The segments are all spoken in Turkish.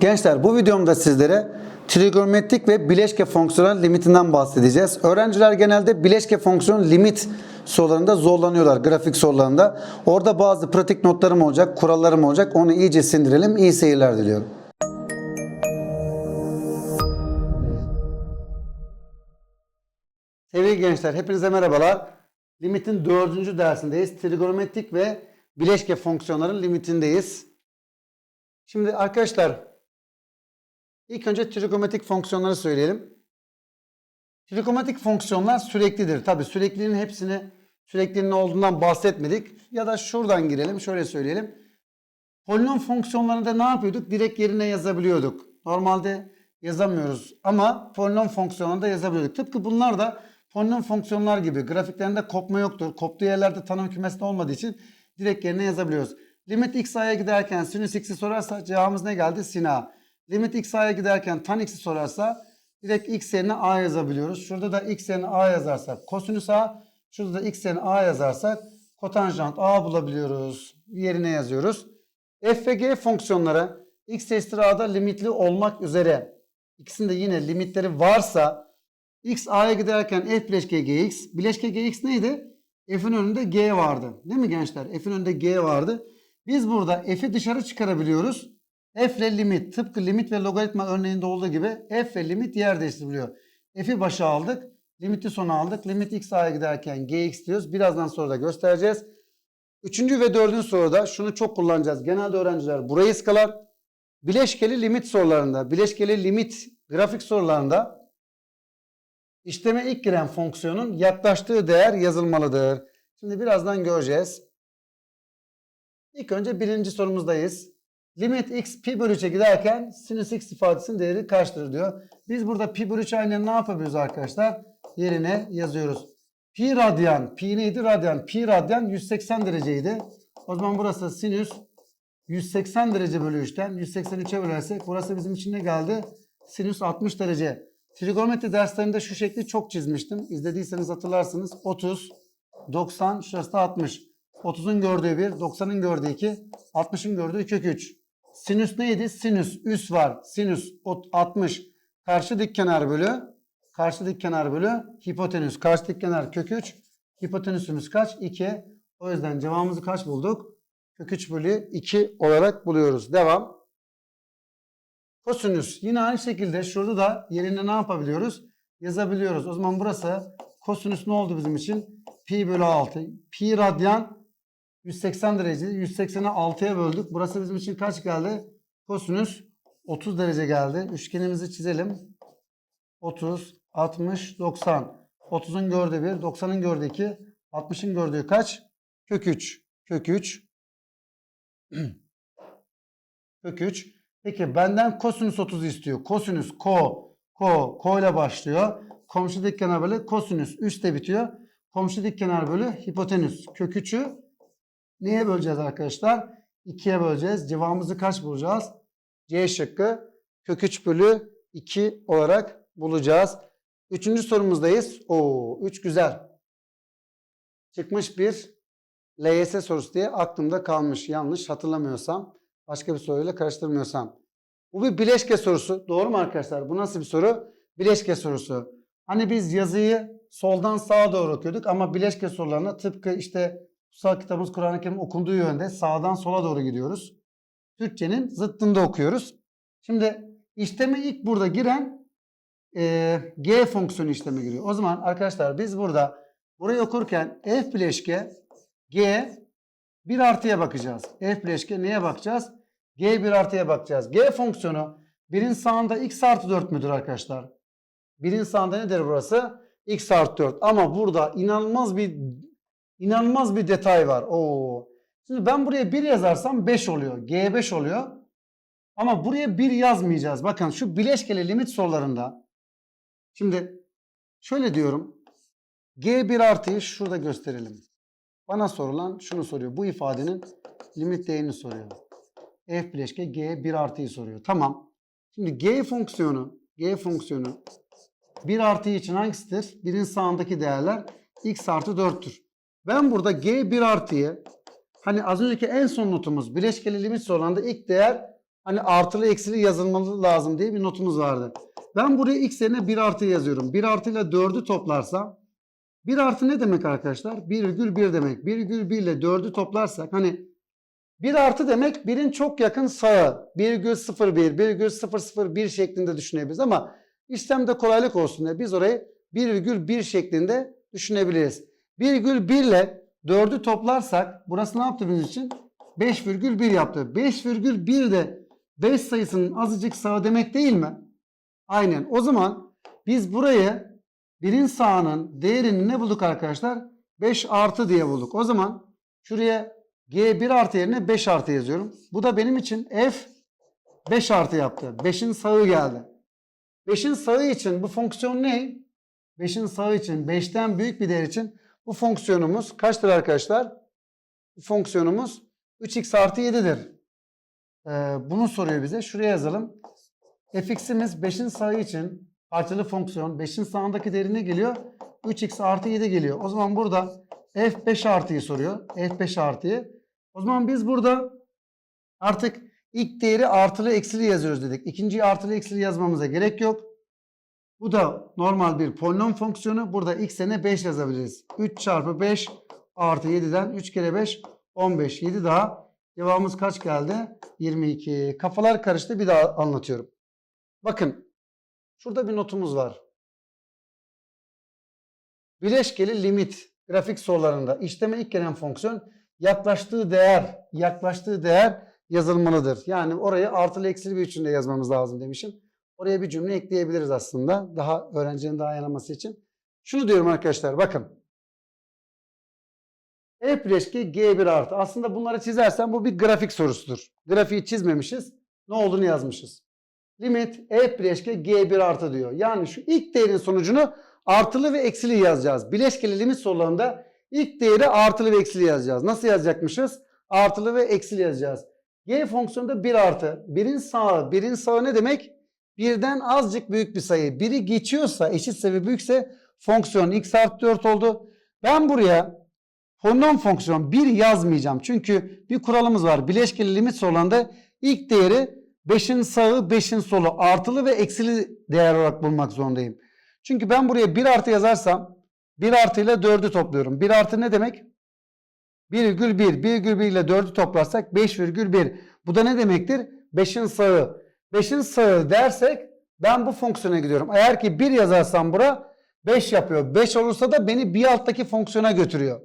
Gençler bu videomda sizlere trigonometrik ve bileşke fonksiyonel limitinden bahsedeceğiz. Öğrenciler genelde bileşke fonksiyon limit sorularında zorlanıyorlar grafik sorularında. Orada bazı pratik notlarım olacak, kurallarım olacak. Onu iyice sindirelim. İyi seyirler diliyorum. Sevgili gençler hepinize merhabalar. Limitin dördüncü dersindeyiz. Trigonometrik ve bileşke fonksiyonların limitindeyiz. Şimdi arkadaşlar ilk önce trigonometrik fonksiyonları söyleyelim. Trigonometrik fonksiyonlar süreklidir. Tabi sürekliliğin hepsini sürekliliğinin olduğundan bahsetmedik. Ya da şuradan girelim şöyle söyleyelim. Polinom fonksiyonlarında ne yapıyorduk? Direkt yerine yazabiliyorduk. Normalde yazamıyoruz ama polinom fonksiyonlarında yazabiliyorduk. Tıpkı bunlar da polinom fonksiyonlar gibi. Grafiklerinde kopma yoktur. Koptuğu yerlerde tanım kümesi olmadığı için direkt yerine yazabiliyoruz. Limit x a'ya giderken sinüs x'i sorarsa cevabımız ne geldi? Sin a. Limit x a'ya giderken tan x'i sorarsa direkt x yerine a yazabiliyoruz. Şurada da x yerine a yazarsak kosinüs a. Şurada da x yerine a yazarsak kotanjant a bulabiliyoruz. Yerine yazıyoruz. F ve G fonksiyonları x eşittir a'da limitli olmak üzere ikisinde yine limitleri varsa x a'ya giderken f bileşke gx. Bileşke gx neydi? F'in önünde g vardı. Değil mi gençler? F'in önünde g vardı. Biz burada f'i dışarı çıkarabiliyoruz. F ile limit tıpkı limit ve logaritma örneğinde olduğu gibi f ve limit yer değiştiriliyor. F'i başa aldık. Limiti sona aldık. Limit x a'ya giderken gx diyoruz. Birazdan sonra da göstereceğiz. Üçüncü ve dördüncü soruda şunu çok kullanacağız. Genelde öğrenciler burayı ıskalar. Bileşkeli limit sorularında, bileşkeli limit grafik sorularında işleme ilk giren fonksiyonun yaklaştığı değer yazılmalıdır. Şimdi birazdan göreceğiz. İlk önce birinci sorumuzdayız. Limit x pi bölü 3'e giderken sinüs x ifadesinin değeri kaçtır diyor. Biz burada pi bölü 3 aynen ne yapabiliyoruz arkadaşlar? Yerine yazıyoruz. Pi radyan, pi neydi radyan? Pi radyan 180 dereceydi. O zaman burası sinüs 180 derece bölü 3'ten 183'e bölersek burası bizim için ne geldi? Sinüs 60 derece. Trigonometri derslerinde şu şekli çok çizmiştim. İzlediyseniz hatırlarsınız. 30, 90, şurası da 60. 30'un gördüğü 1, 90'ın gördüğü 2, 60'ın gördüğü kök 3. Sinüs neydi? Sinüs üs var. Sinüs ot- 60. Karşı dik kenar bölü karşı dik kenar bölü hipotenüs. Karşı dik kenar kök 3. Hipotenüsümüz kaç? 2. O yüzden cevabımızı kaç bulduk? Kök 3 bölü 2 olarak buluyoruz. Devam. Kosinüs. Yine aynı şekilde şurada da yerine ne yapabiliyoruz? Yazabiliyoruz. O zaman burası kosinüs ne oldu bizim için? Pi bölü 6. Pi radyan 180 derece. 180'i 6'ya böldük. Burası bizim için kaç geldi? Kosinüs 30 derece geldi. Üçgenimizi çizelim. 30, 60, 90. 30'un gördüğü 1, 90'ın gördüğü 2, 60'ın gördüğü kaç? Kök 3. Kök 3. Kök 3. Peki benden kosinüs 30 istiyor. Kosinüs ko, ko, ko ile başlıyor. Komşu dik kenar bölü kosinüs 3 de bitiyor. Komşu dik kenar bölü hipotenüs. Kök 3'ü neye böleceğiz arkadaşlar? 2'ye böleceğiz. Cevabımızı kaç bulacağız? C şıkkı kök 3 bölü 2 olarak bulacağız. Üçüncü sorumuzdayız. Oo, 3 güzel. Çıkmış bir LYS sorusu diye aklımda kalmış. Yanlış hatırlamıyorsam. Başka bir soruyla karıştırmıyorsam. Bu bir bileşke sorusu. Doğru mu arkadaşlar? Bu nasıl bir soru? Bileşke sorusu. Hani biz yazıyı soldan sağa doğru okuyorduk ama bileşke sorularına tıpkı işte kutsal kitabımız Kur'an-ı Kerim okunduğu yönde sağdan sola doğru gidiyoruz. Türkçenin zıttında okuyoruz. Şimdi işleme ilk burada giren e, G fonksiyonu işleme giriyor. O zaman arkadaşlar biz burada burayı okurken f bileşke G 1 artıya bakacağız. F bileşke neye bakacağız? G 1 artıya bakacağız. G fonksiyonu birin sağında x artı 4 müdür arkadaşlar? Birin sağında nedir burası? x artı 4. Ama burada inanılmaz bir inanılmaz bir detay var. Oo. Şimdi ben buraya 1 yazarsam 5 oluyor. G 5 oluyor. Ama buraya 1 yazmayacağız. Bakın şu bileşkeli limit sorularında. Şimdi şöyle diyorum. G1 artıyı şurada gösterelim. Bana sorulan şunu soruyor. Bu ifadenin limit değerini soruyor. F bileşke G 1 artıyı soruyor. Tamam. Şimdi G fonksiyonu G fonksiyonu 1 artı için hangisidir? Birin sağındaki değerler x artı 4'tür. Ben burada G 1 artıyı hani az önceki en son notumuz bileşkeli limit sorularında ilk değer hani artılı eksili yazılmalı lazım diye bir notumuz vardı. Ben buraya x yerine 1 artı yazıyorum. 1 artı ile 4'ü toplarsam 1 artı ne demek arkadaşlar? 1,1 demek. 1,1 ile 4'ü toplarsak hani 1 artı demek 1'in çok yakın sağı. 1,01, 1,001 şeklinde düşünebiliriz ama işlemde kolaylık olsun diye biz orayı 1,1 şeklinde düşünebiliriz. 1,1 ile 4'ü toplarsak burası ne yaptı bizim için? 5,1 yaptı. 5,1 de 5 sayısının azıcık sağı demek değil mi? Aynen. O zaman biz burayı birin sağının değerini ne bulduk arkadaşlar? 5 artı diye bulduk. O zaman şuraya G1 artı yerine 5 artı yazıyorum. Bu da benim için F 5 artı yaptı. 5'in sağı geldi. 5'in sağı için bu fonksiyon ne? 5'in sağı için 5'ten büyük bir değer için bu fonksiyonumuz kaçtır arkadaşlar? Bu fonksiyonumuz 3x artı 7'dir. Ee, bunu soruyor bize. Şuraya yazalım. fx'imiz 5'in sağı için parçalı fonksiyon 5'in sağındaki değeri ne geliyor? 3x artı 7 geliyor. O zaman burada f5 artıyı soruyor. f5 artıyı. O zaman biz burada artık ilk değeri artılı eksili yazıyoruz dedik. İkinciyi artılı eksili yazmamıza gerek yok. Bu da normal bir polinom fonksiyonu. Burada x yerine 5 yazabiliriz. 3 çarpı 5 artı 7'den 3 kere 5 15. 7 daha. Cevabımız kaç geldi? 22. Kafalar karıştı. Bir daha anlatıyorum. Bakın. Şurada bir notumuz var. Bileşkeli limit grafik sorularında işleme ilk gelen fonksiyon yaklaştığı değer yaklaştığı değer yazılmalıdır. Yani orayı artılı eksili bir biçimde yazmamız lazım demişim. Oraya bir cümle ekleyebiliriz aslında. Daha öğrencinin daha iyi anlaması için. Şunu diyorum arkadaşlar bakın. F bileşki G1 artı. Aslında bunları çizersen bu bir grafik sorusudur. Grafiği çizmemişiz. Ne olduğunu yazmışız. Limit F bileşki G1 artı diyor. Yani şu ilk değerin sonucunu artılı ve eksili yazacağız. Bileşkeli limit sorularında ilk değeri artılı ve eksili yazacağız. Nasıl yazacakmışız? Artılı ve eksili yazacağız. G fonksiyonunda 1 artı. Birin sağı. Birin sağı ne demek? Birden azıcık büyük bir sayı. Biri geçiyorsa eşitse ve büyükse fonksiyon x artı 4 oldu. Ben buraya polinom fonksiyon 1 yazmayacağım. Çünkü bir kuralımız var. Bileşkeli limit sorularında ilk değeri 5'in sağı 5'in solu artılı ve eksili değer olarak bulmak zorundayım. Çünkü ben buraya 1 artı yazarsam 1 artı ile 4'ü topluyorum. 1 artı ne demek? 1,1. 1,1 ile 4'ü toplarsak 5,1. Bu da ne demektir? 5'in sağı. 5'in sağı dersek ben bu fonksiyona gidiyorum. Eğer ki 1 yazarsam bura 5 yapıyor. 5 olursa da beni bir alttaki fonksiyona götürüyor.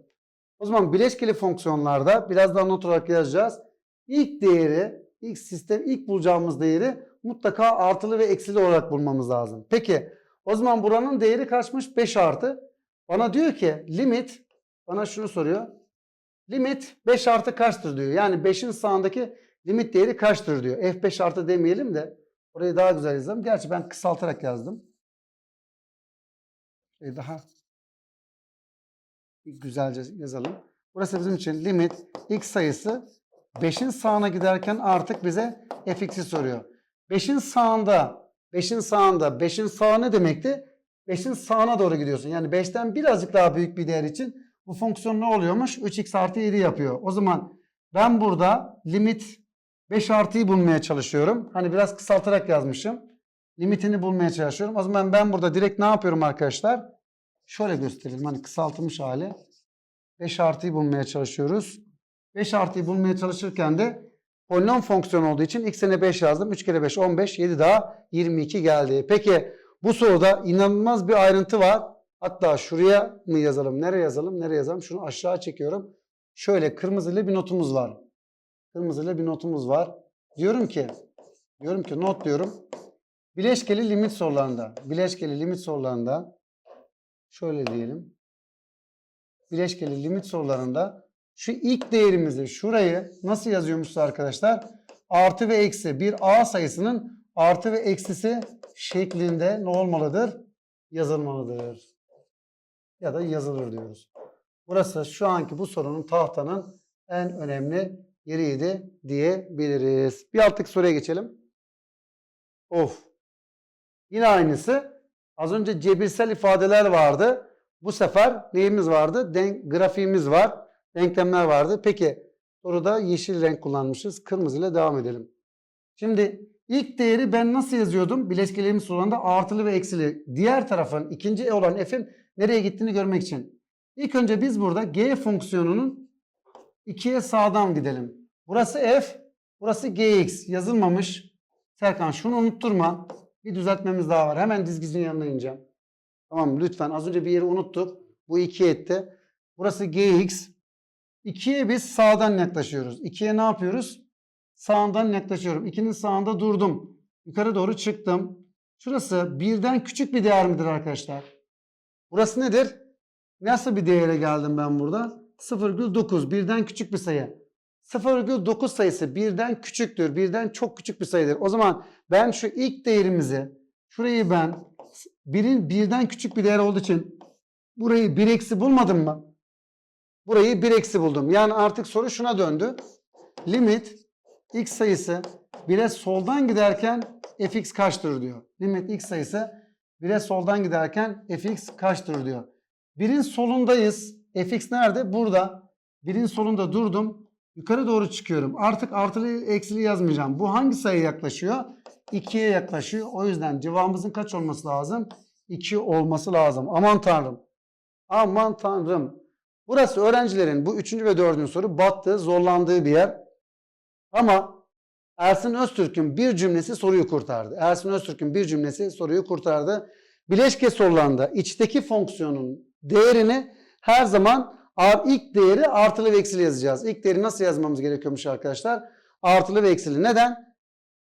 O zaman bileşkeli fonksiyonlarda biraz daha not olarak yazacağız. İlk değeri, ilk sistem, ilk bulacağımız değeri mutlaka artılı ve eksili olarak bulmamız lazım. Peki o zaman buranın değeri kaçmış? 5 artı. Bana diyor ki limit, bana şunu soruyor. Limit 5 artı kaçtır diyor. Yani 5'in sağındaki limit değeri kaçtır diyor. F5 artı demeyelim de orayı daha güzel yazalım. Gerçi ben kısaltarak yazdım. Şey daha güzelce yazalım. Burası bizim için limit x sayısı 5'in sağına giderken artık bize fx'i soruyor. 5'in sağında 5'in sağında 5'in sağı ne demekti? 5'in sağına doğru gidiyorsun. Yani 5'ten birazcık daha büyük bir değer için bu fonksiyon ne oluyormuş? 3x artı 7 yapıyor. O zaman ben burada limit 5 artıyı bulmaya çalışıyorum. Hani biraz kısaltarak yazmışım. Limitini bulmaya çalışıyorum. O zaman ben burada direkt ne yapıyorum arkadaşlar? Şöyle gösterelim. Hani kısaltılmış hali. 5 artıyı bulmaya çalışıyoruz. 5 artıyı bulmaya çalışırken de polinom fonksiyon olduğu için x'ine 5 yazdım. 3 kere 5 15. 7 daha 22 geldi. Peki bu soruda inanılmaz bir ayrıntı var. Hatta şuraya mı yazalım? Nereye yazalım? Nereye yazalım? Şunu aşağı çekiyorum. Şöyle kırmızıyla bir notumuz var. Kırmızıyla bir notumuz var. Diyorum ki diyorum ki not diyorum. Bileşkeli limit sorularında, bileşkeli limit sorularında şöyle diyelim. Bileşkeli limit sorularında şu ilk değerimizi şurayı nasıl yazıyormuşuz arkadaşlar? Artı ve eksi bir A sayısının artı ve eksisi şeklinde ne olmalıdır? Yazılmalıdır. Ya da yazılır diyoruz. Burası şu anki bu sorunun tahtanın en önemli yeriydi diyebiliriz. Bir alttaki soruya geçelim. Of. Yine aynısı. Az önce cebirsel ifadeler vardı. Bu sefer neyimiz vardı? Denk, grafiğimiz var. Denklemler vardı. Peki soruda yeşil renk kullanmışız. Kırmızı ile devam edelim. Şimdi ilk değeri ben nasıl yazıyordum? Bileşkelerimiz sorulanda artılı ve eksili. Diğer tarafın ikinci e olan f'in nereye gittiğini görmek için. İlk önce biz burada g fonksiyonunun 2'ye sağdan gidelim. Burası f, burası gx. Yazılmamış. Serkan şunu unutturma. Bir düzeltmemiz daha var. Hemen dizgisinin yanına ineceğim. Tamam lütfen. Az önce bir yeri unuttuk. Bu 2 etti. Burası gx. 2'ye biz sağdan yaklaşıyoruz. 2'ye ne yapıyoruz? Sağından yaklaşıyorum. 2'nin sağında durdum. Yukarı doğru çıktım. Şurası birden küçük bir değer midir arkadaşlar? Burası nedir? Nasıl bir değere geldim ben burada? 0,9 birden küçük bir sayı. 0,9 sayısı birden küçüktür. Birden çok küçük bir sayıdır. O zaman ben şu ilk değerimizi şurayı ben birin birden küçük bir değer olduğu için burayı 1 eksi bulmadım mı? Burayı 1 eksi buldum. Yani artık soru şuna döndü. Limit x sayısı 1'e soldan giderken fx kaçtır diyor. Limit x sayısı 1'e soldan giderken fx kaçtır diyor. Birin solundayız. Fx nerede? Burada. Birin solunda durdum. Yukarı doğru çıkıyorum. Artık artılı eksili yazmayacağım. Bu hangi sayıya yaklaşıyor? 2'ye yaklaşıyor. O yüzden cevabımızın kaç olması lazım? 2 olması lazım. Aman tanrım. Aman tanrım. Burası öğrencilerin bu 3. ve 4. soru battığı, zorlandığı bir yer. Ama Ersin Öztürk'ün bir cümlesi soruyu kurtardı. Ersin Öztürk'ün bir cümlesi soruyu kurtardı. Bileşke sorularında içteki fonksiyonun değerini her zaman ilk değeri artılı ve eksili yazacağız. İlk değeri nasıl yazmamız gerekiyormuş arkadaşlar? Artılı ve eksili. Neden?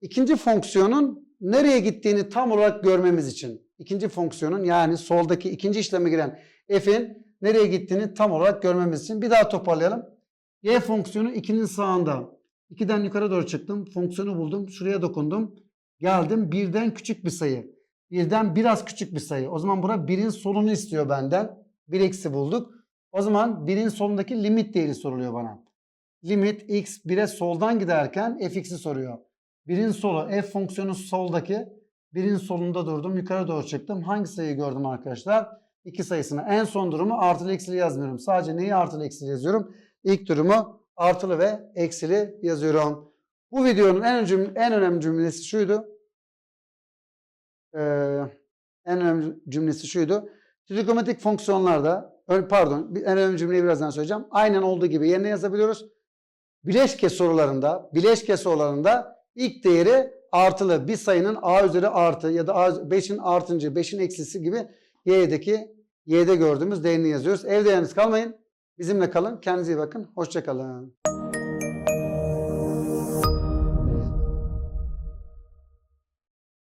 İkinci fonksiyonun nereye gittiğini tam olarak görmemiz için. İkinci fonksiyonun yani soldaki ikinci işleme giren f'in nereye gittiğini tam olarak görmemiz için. Bir daha toparlayalım. Y fonksiyonu 2'nin sağında. 2'den yukarı doğru çıktım. Fonksiyonu buldum. Şuraya dokundum. Geldim. Birden küçük bir sayı. Birden biraz küçük bir sayı. O zaman bura birin solunu istiyor benden. 1 eksi bulduk. O zaman birin solundaki limit değeri soruluyor bana. Limit x 1'e soldan giderken fx'i soruyor. Birin solu f fonksiyonu soldaki. Birin solunda durdum. Yukarı doğru çıktım. Hangi sayıyı gördüm arkadaşlar? İki sayısını. En son durumu artılı eksili yazmıyorum. Sadece neyi artılı eksili yazıyorum? İlk durumu artılı ve eksili yazıyorum. Bu videonun en, önemli, en önemli cümlesi şuydu. Ee, en önemli cümlesi şuydu. Trigonometrik fonksiyonlarda, pardon en önemli cümleyi birazdan söyleyeceğim. Aynen olduğu gibi yerine yazabiliyoruz. Bileşke sorularında, bileşke sorularında ilk değeri artılı bir sayının a üzeri artı ya da a, 5'in artıncı, 5'in eksisi gibi y'deki y'de gördüğümüz değerini yazıyoruz. Evde yalnız kalmayın. Bizimle kalın. Kendinize iyi bakın. Hoşçakalın.